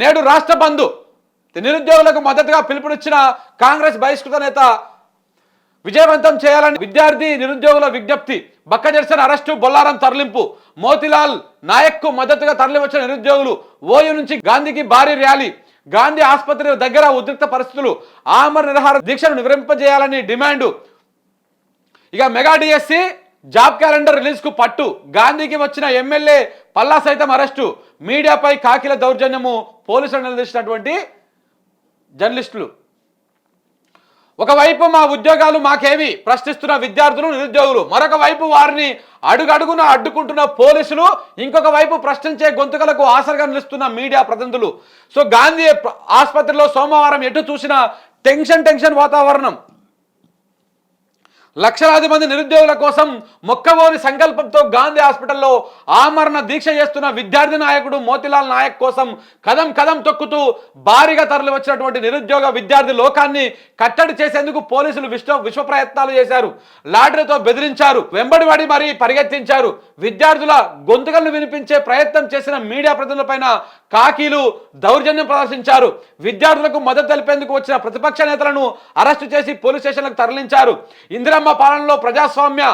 నేడు రాష్ట్ర బంధు. నిరుద్యోగులకు మద్దతుగా పిలుపునిచ్చిన కాంగ్రెస్ బహిష్కృత నేత విజయవంతం చేయాలని విద్యార్థి నిరుద్యోగుల విజ్ఞప్తి. బక్కజర్సన్ అరెస్టు బొల్లారం తరలింపు. మోతిలాల్ నాయక్కు మద్దతుగా తరలివచ్చిన నిరుద్యోగులు ఓయూ నుంచి గాంధీకి భారీ ర్యాలీ. గాంధీ ఆసుపత్రి దగ్గర ఉద్రిక్త పరిస్థితులు. ఆమర నిరహార దీక్షను వివరింపజేయాలని డిమాండు. ఇక మెగా డిఎస్సి జాబ్ క్యాలెండర్ రిలీజ్కు పట్టు. గాంధీకి వచ్చిన ఎమ్మెల్యే పల్లా సైతం అరెస్టు. మీడియాపై కాకిల దౌర్జన్యము పోలీసులు నిలదీసినటువంటి జర్నలిస్టులు. ఒకవైపు మా ఉద్యోగాలు మాకేవి ప్రశ్నిస్తున్న విద్యార్థులు నిరుద్యోగులు మరొక వైపు వారిని అడుగడుగున అడ్డుకుంటున్న పోలీసులు ఇంకొక వైపు ప్రశ్నించే గొంతుకలకు ఆసరగా నిలుస్తున్న మీడియా ప్రతినిధులు. సో గాంధీ ఆసుపత్రిలో సోమవారం ఎటు చూసిన టెన్షన్ టెన్షన్ వాతావరణం. లక్షలాది మంది నిరుద్యోగుల కోసం మొక్కవోని సంకల్పంతో గాంధీ హాస్పిటల్లో ఆమరణ దీక్ష చేస్తున్న విద్యార్థి నాయకుడు మోతిలాల్ నాయక్ కోసం కదం కదం తొక్కుతూ భారీగా తరలి వచ్చినటువంటి నిరుద్యోగ విద్యార్థి లోకాన్ని కట్టడి చేసేందుకు పోలీసులు విశ్వ విశ్వ ప్రయత్నాలు చేశారు. లాటరీతో బెదిరించారు. వెంబడివాడి మరీ పరిగెత్తించారు. విద్యార్థుల గొంతుకలను వినిపించే ప్రయత్నం చేసిన మీడియా ప్రతినిధులపైన కాకీలు దౌర్జన్యం ప్రదర్శించారు. విద్యార్థులకు మద్దతు తెలిపేందుకు వచ్చిన ప్రతిపక్ష నేతలను అరెస్టు చేసి పోలీస్ స్టేషన్లకు తరలించారు. ఇందిరమ్మ పాలనలో ప్రజాస్వామ్య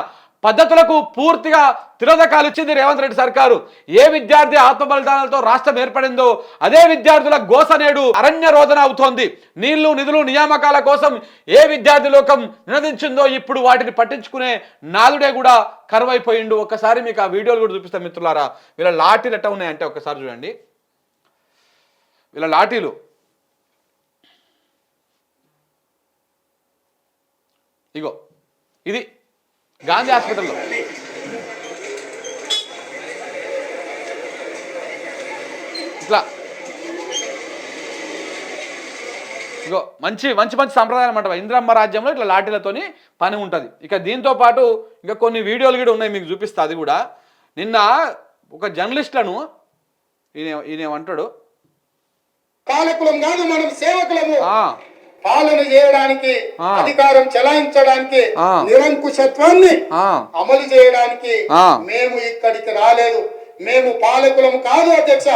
పద్ధతులకు పూర్తిగా తిరోధకాలు ఇచ్చింది రేవంత్ రెడ్డి సర్కారు. ఏ విద్యార్థి ఆత్మ బలిదానాలతో రాష్ట్రం ఏర్పడిందో అదే విద్యార్థుల గోస నేడు అరణ్య రోదన అవుతోంది. నీళ్ళు నిధులు నియామకాల కోసం ఏ విద్యార్థి లోకం నినదించిందో ఇప్పుడు వాటిని పట్టించుకునే నాలుడే కూడా కరువైపోయిండు. ఒక్కసారి మీకు ఆ వీడియోలు కూడా చూపిస్తాం మిత్రులారా. వీళ్ళ లాఠీలు ఎట్ట ఉన్నాయంటే ఒక్కసారి చూడండి. వీళ్ళ లాఠీలు. ఇగో. ఇది గాంధీ హాస్పిటల్లో. ఇట్లా. ఇగో మంచి మంచి మంచి సంప్రదాయం అనమాట ఇంద్రమ్మ రాజ్యంలో ఇట్లా లాఠీలతోని పని ఉంటుంది. ఇక దీంతో పాటు ఇంకా కొన్ని వీడియోలు కూడా ఉన్నాయి మీకు చూపిస్తా అది కూడా. నిన్న ఒక జర్నలిస్ట్లను ఈయన ఈయన ఏమంటాడు పాలకులం కాదు మనం సేవకులము. పాలన చేయడానికి. అధికారం చెలాయించడానికి. నిరంకుశత్వాన్ని అమలు చేయడానికి. మేము ఇక్కడికి రాలేదు మేము పాలకులము కాదు అధ్యక్ష.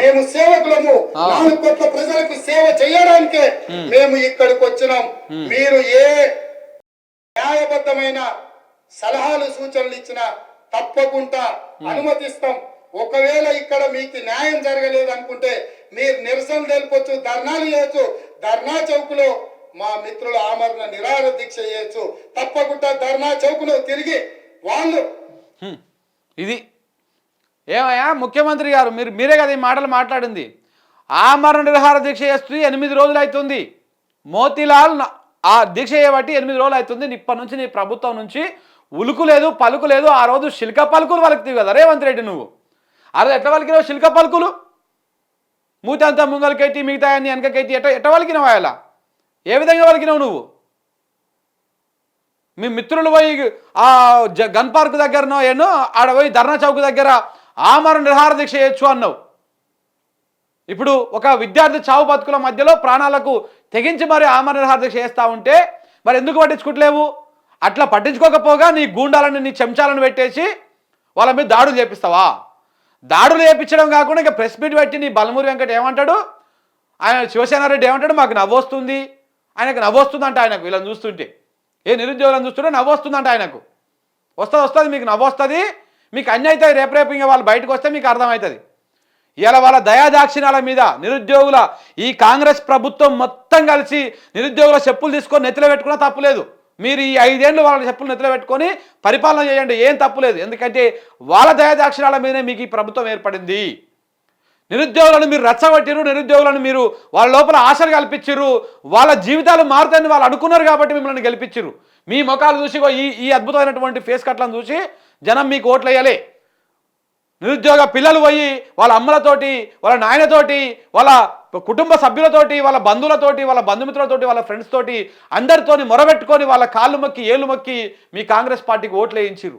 మేము సేవకులము. నాలుగు కోట్ల ప్రజలకు సేవ చేయడానికే మేము ఇక్కడికి వచ్చినాం మీరు ఏ న్యాయబద్ధమైన సలహాలు సూచనలు ఇచ్చినా తప్పకుండా అనుమతిస్తాం ఒకవేళ ఇక్కడ మీకు న్యాయం జరగలేదు అనుకుంటే మీరు నిరసన తెలుపొచ్చు ధర్నాలు చేయొచ్చు. ధర్నా చౌకులో మా మిత్రులు ఆమరణ నిరాహార దీక్ష చేయొచ్చు. తప్పకుండా ధర్నా చౌకులో తిరిగి వాళ్ళు. ఇది ఏమయ్యా? ముఖ్యమంత్రి గారు మీరు మీరే కదా ఈ మాటలు మాట్లాడింది. ఆమరణ నిరహార దీక్ష చేస్తూ ఎనిమిది రోజులు అవుతుంది మోతీలాల్ ఆ దీక్ష చేయబట్టి ఎనిమిది రోజులు అవుతుంది ఇప్పటి నుంచి నీ ప్రభుత్వం నుంచి ఉలుకు లేదు పలుకు లేదు. ఆ రోజు శిల్క పలుకులు వలుకుతావు కదా రేవంత్ రెడ్డి నువ్వు. ఆ రోజు ఎట్లా వలికినావు శిల్క పలుకులు? మూతంతా ముంగలకెట్టి మిగతా అన్ని వెనకకెట్టి ఎట ఎట వలికినావు అలా ఏ విధంగా వలికినావు నువ్వు? మీ మిత్రులు పోయి ఆ జ- గన్ పార్క్ దగ్గరనో ఏనో ఆడ పోయి ధర్నా చౌక్ దగ్గర ఆమరణ నిర్హార దీక్ష చేయొచ్చు అన్నావు. ఇప్పుడు ఒక విద్యార్థి చావు బతుకుల మధ్యలో ప్రాణాలకు తెగించి మరి ఆమరణ నిర్హార దీక్ష చేస్తా ఉంటే మరి ఎందుకు పట్టించుకోవట్లేవు అట్లా పట్టించుకోకపోగా నీ గూండాలను నీ చెంచాలను పెట్టేసి వాళ్ళ మీద దాడులు చేపిస్తావా? దాడులు వేయించడం కాకుండా ఇంకా ప్రెస్ మీట్ పెట్టి నీ బలమూరి వెంకట ఏమంటాడు? ఆయన శివసేనారెడ్డి ఏమంటాడు? మాకు నవ్వొస్తుంది. ఆయనకు నవ్వొస్తుందంట ఆయనకు వీళ్ళని చూస్తుంటే. ఏ నిరుద్యోగులను చూస్తుంటే నవ్వొస్తుందంట ఆయనకు. వస్తుంది వస్తుంది మీకు నవ్వొస్తుంది. మీకు అన్నీ అవుతాయి రేపు రేపు ఇంకా వాళ్ళు బయటకు వస్తే మీకు అర్థమవుతుంది. ఇలా వాళ్ళ దయాదాక్షిణాల మీద నిరుద్యోగుల ఈ కాంగ్రెస్ ప్రభుత్వం మొత్తం కలిసి నిరుద్యోగుల చెప్పులు తీసుకొని నెత్తిలో పెట్టుకున్నా తప్పులేదు మీరు ఈ ఐదేళ్ళు వాళ్ళ చెప్పులు నెత్తిలో పెట్టుకొని పరిపాలన చేయండి ఏం తప్పులేదు ఎందుకంటే వాళ్ళ దయాదాక్షరాల మీదనే మీకు ఈ ప్రభుత్వం ఏర్పడింది. నిరుద్యోగులను మీరు రచ్చగొట్టిరు నిరుద్యోగులను మీరు వాళ్ళ లోపల ఆశలు కల్పించారు వాళ్ళ జీవితాలు మారుతాయని వాళ్ళు అనుకున్నారు కాబట్టి మిమ్మల్ని గెలిపించారు మీ ముఖాలు చూసి ఈ ఈ అద్భుతమైనటువంటి ఫేస్ కట్లను చూసి జనం మీకు ఓట్లు వేయాలి నిరుద్యోగ పిల్లలు పోయి వాళ్ళ అమ్మలతోటి వాళ్ళ నాయనతోటి వాళ్ళ కుటుంబ సభ్యులతోటి వాళ్ళ బంధువులతోటి వాళ్ళ బంధుమిత్రులతోటి వాళ్ళ ఫ్రెండ్స్ తోటి అందరితోని మొరబెట్టుకొని వాళ్ళ కాళ్ళు మొక్కి ఏళ్ళు మొక్కి మీ కాంగ్రెస్ పార్టీకి ఓట్లు వేయించారు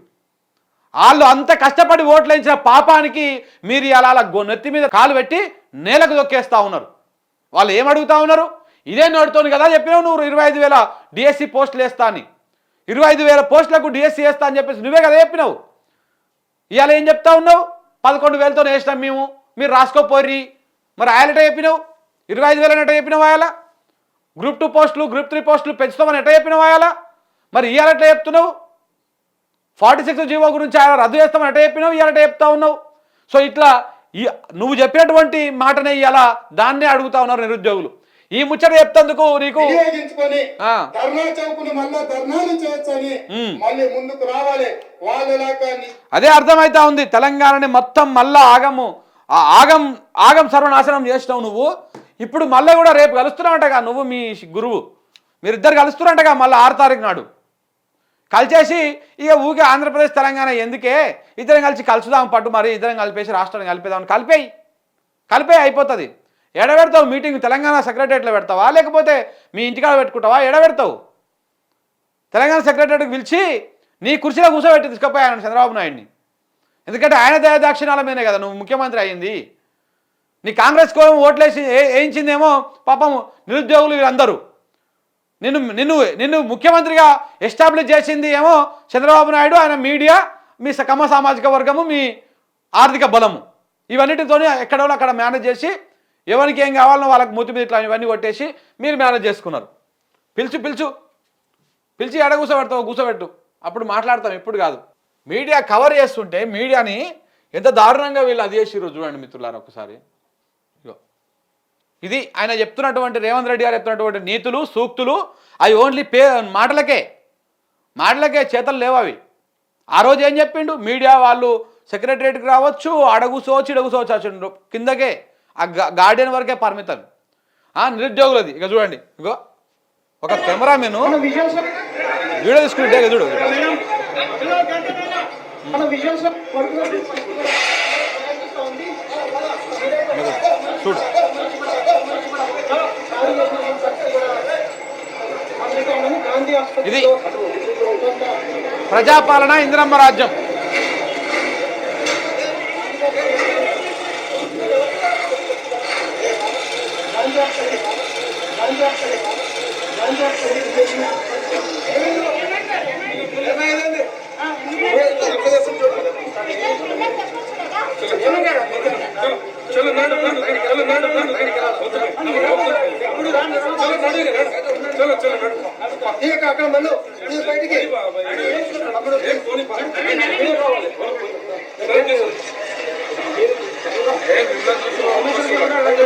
వాళ్ళు అంత కష్టపడి ఓట్లు వేయించిన పాపానికి మీరు అలా అలా నెత్తి మీద కాలు పెట్టి నేలకు దొక్కేస్తా ఉన్నారు. వాళ్ళు ఏమడుగుతా ఉన్నారు? ఇదే నోటితోని కదా చెప్పినావు నువ్వు ఇరవై ఐదు వేల డిఎస్సి పోస్టులు వేస్తా అని. ఇరవై ఐదు వేల పోస్టులకు డిఎస్సి వేస్తా అని చెప్పేసి నువ్వే కదా చెప్పినావు. ఇవాళ ఏం చెప్తా ఉన్నావు? పదకొండు వేలతో వేసినాం మేము. మీరు రాసుకోపోర్రి మరి ఆయనట చెప్పినావు? ఇరవై ఐదు వేలు ఎట చెప్పినావు ఆయన గ్రూప్ టూ పోస్టులు గ్రూప్ త్రీ పోస్టులు పెంచుతామని ఎట చెప్పినావు ఆయన మరి ఇవాళ ఎట్లా చెప్తున్నావు? ఫార్టీ సిక్స్ జీవో గురించి ఆయన రద్దు చేస్తామని ఎట చెప్పినావు? ఇవాళ చెప్తా ఉన్నావు? సో ఇట్లా ఈ నువ్వు చెప్పినటువంటి మాటనే ఇవాళ దాన్నే అడుగుతా ఉన్నారు నిరుద్యోగులు. ఈ ముచ్చట చెప్తందుకు నీకు అదే అర్థమైతా ఉంది. తెలంగాణని మొత్తం మళ్ళా ఆగము. ఆ ఆగం ఆగం సర్వనాశనం చేసినావు నువ్వు. ఇప్పుడు మళ్ళీ కూడా రేపు కలుస్తున్నావంటగా నువ్వు మీ గురువు. మీరిద్దరు కలుస్తున్నారంటగా మళ్ళీ ఆరు తారీఖు నాడు. కలిసేసి ఇక ఊకే ఆంధ్రప్రదేశ్ తెలంగాణ ఎందుకే? ఇద్దరం కలిసి కలుసుదాం పట్టు మరి ఇద్దరం కలిపేసి రాష్ట్రాన్ని కలిపేదాం కలిపేయి. కలిపేయి అయిపోతుంది. ఎడబెడతావు మీటింగ్ తెలంగాణ సెక్రటరియట్లో పెడతావా? లేకపోతే మీ ఇంటికాడ పెట్టుకుంటావా? ఎడబెడతావు. తెలంగాణ సెక్రటరియట్కి పిలిచి నీ కుర్చీలో కూర్చోబెట్టి తీసుకుపోయాను చంద్రబాబు నాయుడిని. ఎందుకంటే ఆయన దయాదాక్షిణాల మీదనే కదా నువ్వు ముఖ్యమంత్రి అయ్యింది. నీ కాంగ్రెస్ కోసం ఓట్లేసి ఏ- వేయించిందేమో పాపం నిరుద్యోగులు వీళ్ళందరూ. నిన్ను నిన్ను నిన్ను ముఖ్యమంత్రిగా ఎస్టాబ్లిష్ చేసింది ఏమో చంద్రబాబు నాయుడు ఆయన మీడియా మీ స- కమ్మ సామాజిక వర్గము మీ ఆర్థిక బలము. ఇవన్నిటితోనే ఎక్కడో అక్కడ మేనేజ్ చేసి ఎవరికి ఏం కావాలనో వాళ్ళకి మూతి మీద ఇట్లా ఇవన్నీ కొట్టేసి మీరు మేనేజ్ చేసుకున్నారు. పిలుచు పిలుచు. పిలిచి ఎడ కూర్చోబెడతావు కూర్చోబెట్టు. అప్పుడు మాట్లాడతాం ఎప్పుడు కాదు. మీడియా కవర్ చేస్తుంటే మీడియాని ఎంత దారుణంగా వీళ్ళు అది చేసిర్రు చూడండి మిత్రులారా ఒకసారి. ఇగో. ఇది ఆయన చెప్తున్నటువంటి రేవంత్ రెడ్డి గారు చెప్తున్నటువంటి నీతులు సూక్తులు అవి ఓన్లీ పే మాటలకే. మాటలకే చేతలు లేవు అవి. ఆ రోజు ఏం చెప్పిండు? మీడియా వాళ్ళు సెక్రటరియట్కి రావచ్చు అడగుసోవచ్చు ఇడగుసోవచ్చు అచ్చు కిందకే ఆ గార్డెన్ వరకే పరిమితం. ఆ, నిరుద్యోగులది. ఇక చూడండి. ఇగో. ఒక కెమెరామెన్ వీడియో తీసుకుంటే చూడు. చూడు ఇది ప్రజాపాలన ఇందిరమ్మ రాజ్యం. ఇక అక్కడ మళ్ళీ బయటికి అది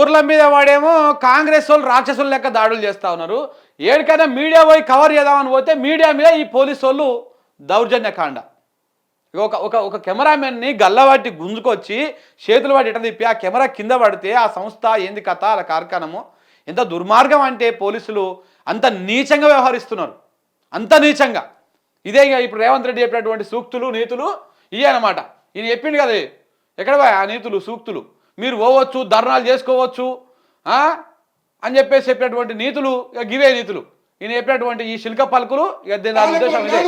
ఊర్ల మీద వాడేమో కాంగ్రెస్ వాళ్ళు రాక్షసుల లెక్క దాడులు చేస్తా ఉన్నారు. ఏడికైనా మీడియా పోయి కవర్ చేద్దామని పోతే మీడియా మీద ఈ పోలీసు వాళ్ళు దౌర్జన్యకాండ. ఒక ఒక ఒక కెమెరామెన్ని గల్లబట్టి గుంజుకొచ్చి చేతులు వాటి ఇట తిప్పి ఆ కెమెరా కింద పడితే ఆ సంస్థ ఏంది కథ అలా కార్ఖానము? ఎంత దుర్మార్గం అంటే పోలీసులు అంత నీచంగా వ్యవహరిస్తున్నారు. అంత నీచంగా. ఇదే ఇక ఇప్పుడు రేవంత్ రెడ్డి చెప్పినటువంటి సూక్తులు నీతులు ఇవే అనమాట ఈయన చెప్పిండు కదా ఎక్కడ ఆ నీతులు సూక్తులు. మీరు పోవచ్చు ధర్నాలు చేసుకోవచ్చు? అని చెప్పేసి చెప్పినటువంటి నీతులు ఇక గివే నీతులు. ఈయన చెప్పినటువంటి ఈ శిల్క పలుకులు ఇక దీని ఉద్దేశం ఇదే.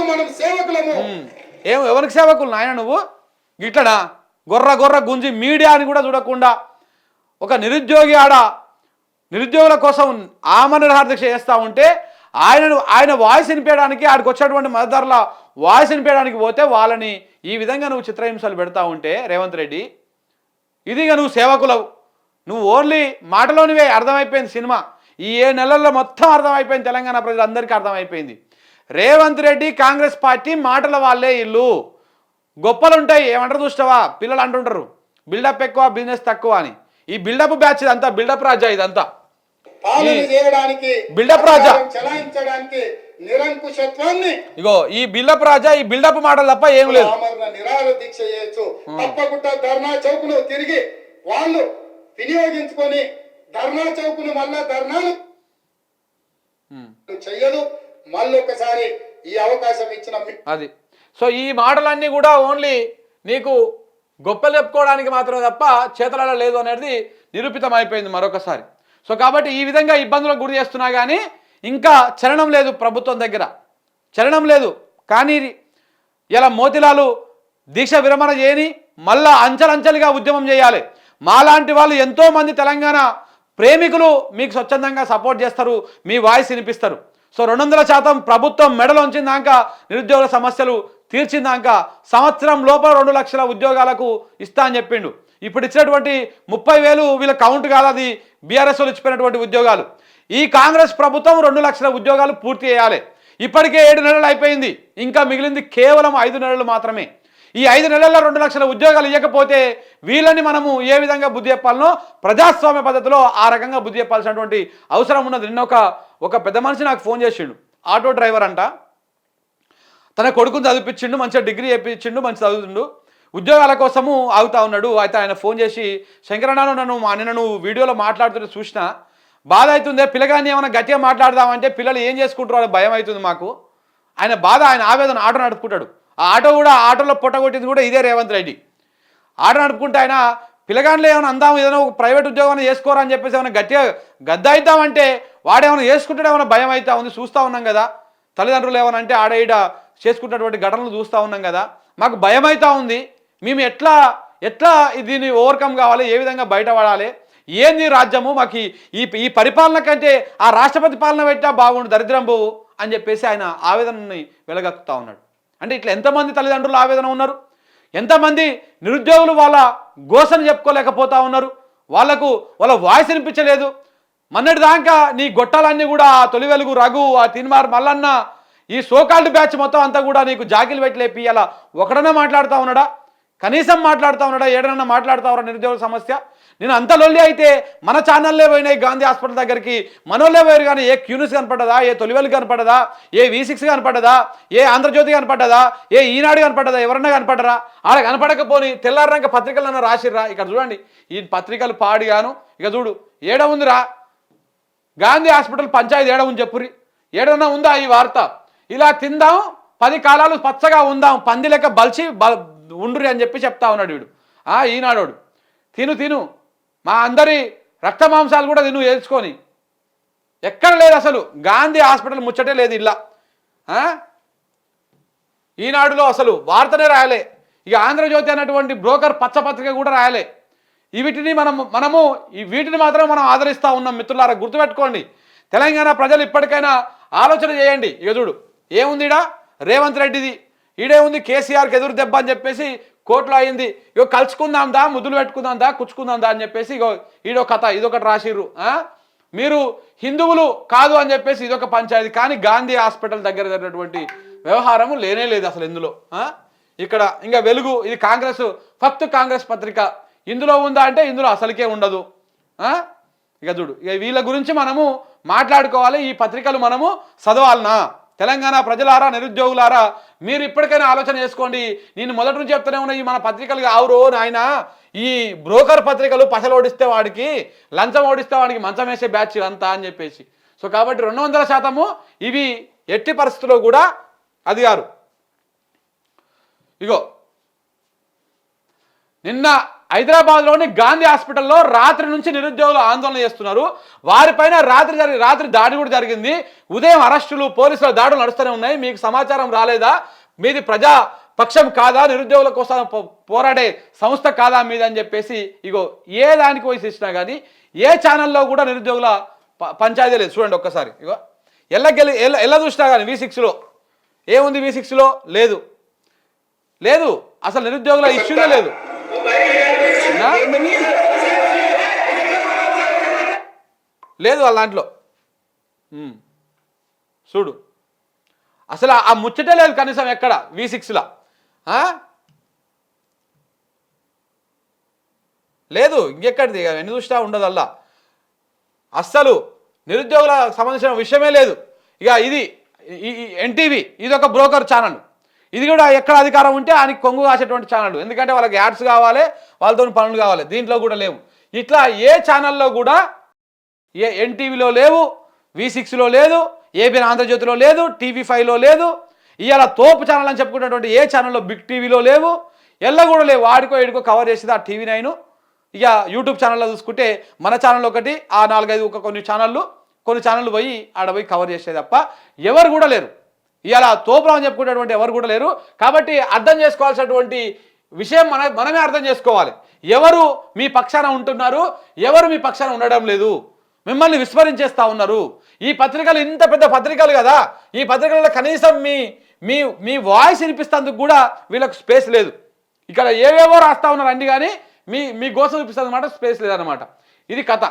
ఏం ఎవరికి సేవకులు నాయన నువ్వు? గిట్లనా? గొర్ర గొర్ర గుంజి మీడియాని కూడా చూడకుండా ఒక నిరుద్యోగి ఆడ నిరుద్యోగుల కోసం ఆమరణ దీక్ష చేస్తూ ఉంటే ఆయనను ఆయన వాయిస్ వినిపించడానికి ఆడికి వచ్చేటువంటి మద్దతుల వాయిస్ వినిపించడానికి పోతే వాళ్ళని ఈ విధంగా నువ్వు చిత్రహింసలు పెడతా ఉంటే రేవంత్ రెడ్డి ఇదిగా నువ్వు సేవకులవు. నువ్వు ఓన్లీ మాటలోనివే అర్థమైపోయింది సినిమా. ఈ ఏ నెలల్లో మొత్తం అర్థమైపోయింది తెలంగాణ ప్రజలందరికీ అర్థమైపోయింది. రేవంత్ రెడ్డి కాంగ్రెస్ పార్టీ మాటల వాళ్ళే ఇల్లు. గొప్పలు ఉంటాయి ఏమంటారు చూస్తావా పిల్లలు అంటుంటారు బిల్డప్ ఎక్కువ బిజినెస్ తక్కువ అని. ఈ బిల్డప్ బ్యాచ్ ఇదంతా బిల్డప్ రాజా ఇదంతా. బిల్డప్ రాజా. చెలాయించడానికి నిరంకుశత్వాన్ని ఇగో ఈ బిల్డప్ రాజా ఈ బిల్డప్ మాటలు తప్ప ఏం లేదు. నిరాహార దీక్ష చేయొచ్చు. తప్పకుండా ధర్నా చౌకును తిరిగి వాళ్ళు వినియోగించుకొని ధర్నా చౌకును మళ్ళా ధర్నాలు చెయ్యదు. మళ్ళీ ఒకసారి ఈ అవకాశం ఇచ్చిన అది. సో ఈ మాటలన్నీ కూడా ఓన్లీ నీకు గొప్పలు చెప్పుకోవడానికి మాత్రమే తప్ప చేతలలో లేదు అనేది నిరూపితం అయిపోయింది మరొకసారి. సో కాబట్టి ఈ విధంగా ఇబ్బందులకు గురి చేస్తున్నా కానీ ఇంకా చలనం లేదు ప్రభుత్వం దగ్గర. చలనం లేదు. కానీ ఇలా మోతిలాలు దీక్ష విరమణ చేయని మళ్ళా అంచెలంచెలుగా ఉద్యమం చేయాలి. మాలాంటి వాళ్ళు ఎంతోమంది తెలంగాణ ప్రేమికులు మీకు స్వచ్ఛందంగా సపోర్ట్ చేస్తారు మీ వాయిస్ వినిపిస్తారు. సో రెండు వందల శాతం ప్రభుత్వం మెడలు నిరుద్యోగ నిరుద్యోగుల సమస్యలు తీర్చిందాక సంవత్సరం లోపల రెండు లక్షల ఉద్యోగాలకు ఇస్తా అని చెప్పిండు. ఇప్పుడు ఇచ్చినటువంటి ముప్పై వేలు వీళ్ళ కౌంట్ కాదు అది బీఆర్ఎస్ వాళ్ళు ఇచ్చిపోయినటువంటి ఉద్యోగాలు. ఈ కాంగ్రెస్ ప్రభుత్వం రెండు లక్షల ఉద్యోగాలు పూర్తి చేయాలి. ఇప్పటికే ఏడు నెలలు అయిపోయింది. ఇంకా మిగిలింది కేవలం ఐదు నెలలు మాత్రమే. ఈ ఐదు నెలల్లో రెండు లక్షల ఉద్యోగాలు ఇవ్వకపోతే వీళ్ళని మనము ఏ విధంగా బుద్ధి చెప్పాలనో ప్రజాస్వామ్య పద్ధతిలో ఆ రకంగా బుద్ధి చెప్పాల్సినటువంటి అవసరం ఉన్నది. నిన్న ఒక ఒక పెద్ద మనిషి నాకు ఫోన్ చేసిండు. ఆటో డ్రైవర్ అంట. తన కొడుకుని చదివిపించిండు మంచిగా డిగ్రీ చేయించిండు మంచి చదువుతుండు. ఉద్యోగాల కోసము ఆగుతా ఉన్నాడు. అయితే ఆయన ఫోన్ చేసి శంకరన్నాను నన్ను మా- నిన్న వీడియోలో మాట్లాడుతుంటే చూసిన బాధ అవుతుందే పిల్లగాన్ని ఏమైనా గట్టిగా మాట్లాడదామంటే పిల్లలు ఏం చేసుకుంటారో భయం అవుతుంది మాకు. ఆయన బాధ ఆయన ఆవేదన ఆటో నడుపుకుంటాడు. ఆ ఆటో కూడా ఆ ఆటోలో పొట్టగొట్టింది కూడా ఇదే రేవంత్ రెడ్డి. ఆటో నడుపుకుంటే ఆయన పిల్లగాండ్లు ఏమైనా అందాం ఏదైనా ఒక ప్రైవేట్ ఉద్యోగం చేసుకోరా అని చెప్పేసి ఏమైనా గట్టిగా గద్ద అవుతామంటే వాడేమైనా చేసుకుంటాడు ఏమైనా భయం అవుతా ఉంది. చూస్తూ ఉన్నాం కదా. తల్లిదండ్రులు ఏమైనా అంటే ఆడ ఈడ చేసుకుంటున్నటువంటి ఘటనలు చూస్తూ ఉన్నాం కదా. మాకు భయం అవుతా ఉంది. మేము ఎట్లా ఎట్లా దీన్ని ఓవర్కమ్ కావాలి ఏ విధంగా బయటపడాలి? ఏంది రాజ్యము? మాకు ఈ- ఈ పరిపాలన కంటే ఆ రాష్ట్రపతి పాలన పెట్టా బాగుండు దరిద్రం పోవు అని చెప్పేసి ఆయన ఆవేదనని వెలగక్కుతా ఉన్నాడు. అంటే ఇట్లా ఎంతమంది తల్లిదండ్రులు ఆవేదన ఉన్నారు? ఎంతమంది నిరుద్యోగులు వాళ్ళ గోసను చెప్పుకోలేకపోతా ఉన్నారు? వాళ్ళకు వాళ్ళ వాయిస్ వినిపించలేదు. మొన్నటి దాకా నీ గొట్టాలన్నీ కూడా ఆ తొలి వెలుగు రఘు ఆ తిన్మార్ మల్లన్న ఈ సోకాల్డ్ బ్యాచ్ మొత్తం అంతా కూడా నీకు జాకిలు పెట్టి లేపి అలా ఒకడనే మాట్లాడుతూ ఉన్నాడా? కనీసం మాట్లాడుతా ఉన్నాడా? ఏడనన్నా మాట్లాడుతా నిరుద్యోగ సమస్య? నేను అంత లొల్లి అయితే మన ఛానల్లే పోయినాయి గాంధీ హాస్పిటల్ దగ్గరికి. మనోళ్ళే పోయారు కానీ ఏ క్యూనిస్ కనపడ్డదా? ఏ తొలివెలు కనపడ్డదా? ఏ వి సిక్స్ కనపడ్డదా? ఏ ఆంధ్రజ్యోతి కనపడ్డదా? ఏ ఈనాడు కనపడ్డదా? ఎవరన్నా కనపడ్డరా? ఆడ కనపడకపోని పత్రికలు పత్రికలన్నా రాసిర్రా? ఇక్కడ చూడండి. ఈ పత్రికలు పాడిగాను. ఇక చూడు. ఏడ ఉందిరా? గాంధీ హాస్పిటల్ పంచాయతీ ఏడ ఉంది చెప్పురి ఏడన్నా ఉందా ఈ వార్త? ఇలా తిందాం. పది కాలాలు పచ్చగా ఉందాం. పంది లెక్క బలిచి ఉండ్రి అని చెప్పి చెప్తా ఉన్నాడు వీడు. ఆ ఈనాడోడు. తిను తిను. మా అందరి రక్త మాంసాలు కూడా తిను ఏల్చుకొని ఎక్కడ లేదు అసలు. గాంధీ హాస్పిటల్ ముచ్చటే లేదు ఇలా ఈనాడులో అసలు వార్తనే రాయలే. ఇక ఆంధ్రజ్యోతి అన్నటువంటి బ్రోకర్ పచ్చపత్రిక కూడా రాయలే. వీటిని మనం మనము ఈ వీటిని మాత్రం మనం ఆదరిస్తూ ఉన్నాం మిత్రులారా. గుర్తుపెట్టుకోండి. తెలంగాణ ప్రజలు ఇప్పటికైనా ఆలోచన చేయండి. ఇక చూడు ఏముంది రేవంత్ రెడ్డిది. ఈడే ఉంది కేసీఆర్కి ఎదురు దెబ్బ అని చెప్పేసి కోర్టులో అయింది. ఇగో కలుసుకుందాం దా ముద్దులు పెట్టుకుందాం దా కుచ్చుకుందాం దా అని చెప్పేసి ఇగో ఈడో కథ ఇదొకటి రాసిర్రు. మీరు హిందువులు కాదు అని చెప్పేసి ఇదొక పంచాయతీ కానీ గాంధీ హాస్పిటల్ దగ్గర జరిగినటువంటి వ్యవహారము లేనే లేదు అసలు ఇందులో. ఇక్కడ ఇంకా వెలుగు ఇది కాంగ్రెస్ ఫస్ట్ కాంగ్రెస్ పత్రిక. ఇందులో ఉందా అంటే ఇందులో అసలుకే ఉండదు. ఇక చూడు ఇక వీళ్ళ గురించి మనము మాట్లాడుకోవాలి ఈ పత్రికలు మనము చదవాలనా? తెలంగాణ ప్రజలారా నిరుద్యోగులారా మీరు ఇప్పటికైనా ఆలోచన చేసుకోండి. నేను మొదటి నుంచి చెప్తూనే ఉన్నా ఈ మన పత్రికలు ఆవురో నాయన ఈ బ్రోకర్ పత్రికలు పసలు ఓడిస్తే వాడికి లంచం ఓడిస్తే వాడికి మంచం వేసే బ్యాచ్ అంతా అని చెప్పేసి. సో కాబట్టి రెండు వందల శాతము ఇవి ఎట్టి పరిస్థితుల్లో కూడా అధికారు ఇగో నిన్న హైదరాబాద్లోని గాంధీ హాస్పిటల్లో రాత్రి నుంచి నిరుద్యోగులు ఆందోళన చేస్తున్నారు. వారిపైన రాత్రి జరిగి రాత్రి దాడి కూడా జరిగింది. ఉదయం అరెస్టులు పోలీసుల దాడులు నడుస్తూనే ఉన్నాయి. మీకు సమాచారం రాలేదా? మీది ప్రజా పక్షం కాదా? నిరుద్యోగుల కోసం పోరాడే సంస్థ కాదా మీద అని చెప్పేసి ఇగో ఏ దానికి పోయి ఇచ్చినా కానీ ఏ ఛానల్లో కూడా నిరుద్యోగుల ప- పంచాయతీ లేదు. చూడండి ఒక్కసారి. ఇగో ఎల్లకెళ్ళి ఎల్ల ఎల్ల చూసినా కానీ వి సిక్స్లో ఏముంది వి సిక్స్లో లేదు. లేదు. అసలు నిరుద్యోగుల ఇష్యూనే లేదు. నా? లేదు వాళ్ళ దాంట్లో. చూడు. అసలు ఆ ముచ్చటే లేదు కనీసం ఎక్కడ? వి సిక్స్లో లేదు ఇంకెక్కడిది? ఇక ఎన్ని చూసినా ఉండదు అల్లా అస్సలు నిరుద్యోగుల సంబంధించిన విషయమే లేదు. ఇక ఇది ఎన్టీవీ ఇది ఒక బ్రోకర్ ఛానల్. ఇది కూడా ఎక్కడ అధికారం ఉంటే ఆయనకి కొంగు కాసేటువంటి ఛానల్ ఎందుకంటే వాళ్ళకి యాడ్స్ కావాలి వాళ్ళతో పనులు కావాలి. దీంట్లో కూడా లేవు. ఇట్లా ఏ ఛానల్లో కూడా ఏ ఎన్టీవీలో లేవు వి సిక్స్లో లేదు ఏబిఎన్ ఆంధ్రజ్యోతిలో లేదు టీవీ ఫైవ్లో లేదు. ఇవాళ తోపు ఛానల్ అని చెప్పుకున్నటువంటి ఏ ఛానల్లో బిగ్ టీవీలో లేవు ఎల్ల కూడా లేవు. ఆడికో ఏడుకో కవర్ చేసేది ఆ టీవీ నైన్ ఇక యూట్యూబ్ ఛానల్లో చూసుకుంటే మన ఛానల్ ఒకటి ఆ నాలుగైదు ఒక కొన్ని ఛానళ్ళు కొన్ని ఛానళ్ళు పోయి ఆడ పోయి కవర్ చేసేది తప్ప ఎవరు కూడా లేరు. ఇలా తోపురం అని చెప్పుకునేటువంటి ఎవరు కూడా లేరు. కాబట్టి అర్థం చేసుకోవాల్సినటువంటి విషయం మన మనమే అర్థం చేసుకోవాలి. ఎవరు మీ పక్షాన ఉంటున్నారు? ఎవరు మీ పక్షాన ఉండడం లేదు? మిమ్మల్ని విస్మరించేస్తా ఉన్నారు. ఈ పత్రికలు ఇంత పెద్ద పత్రికలు కదా. ఈ పత్రికలలో కనీసం మీ మీ మీ వాయిస్ వినిపిస్తేందుకు కూడా వీళ్ళకు స్పేస్ లేదు. ఇక్కడ ఏవేవో రాస్తా ఉన్నారు అండి కానీ మీ మీ గోసం చూపిస్తుంది అనమాట స్పేస్ లేదనమాట ఇది కథ.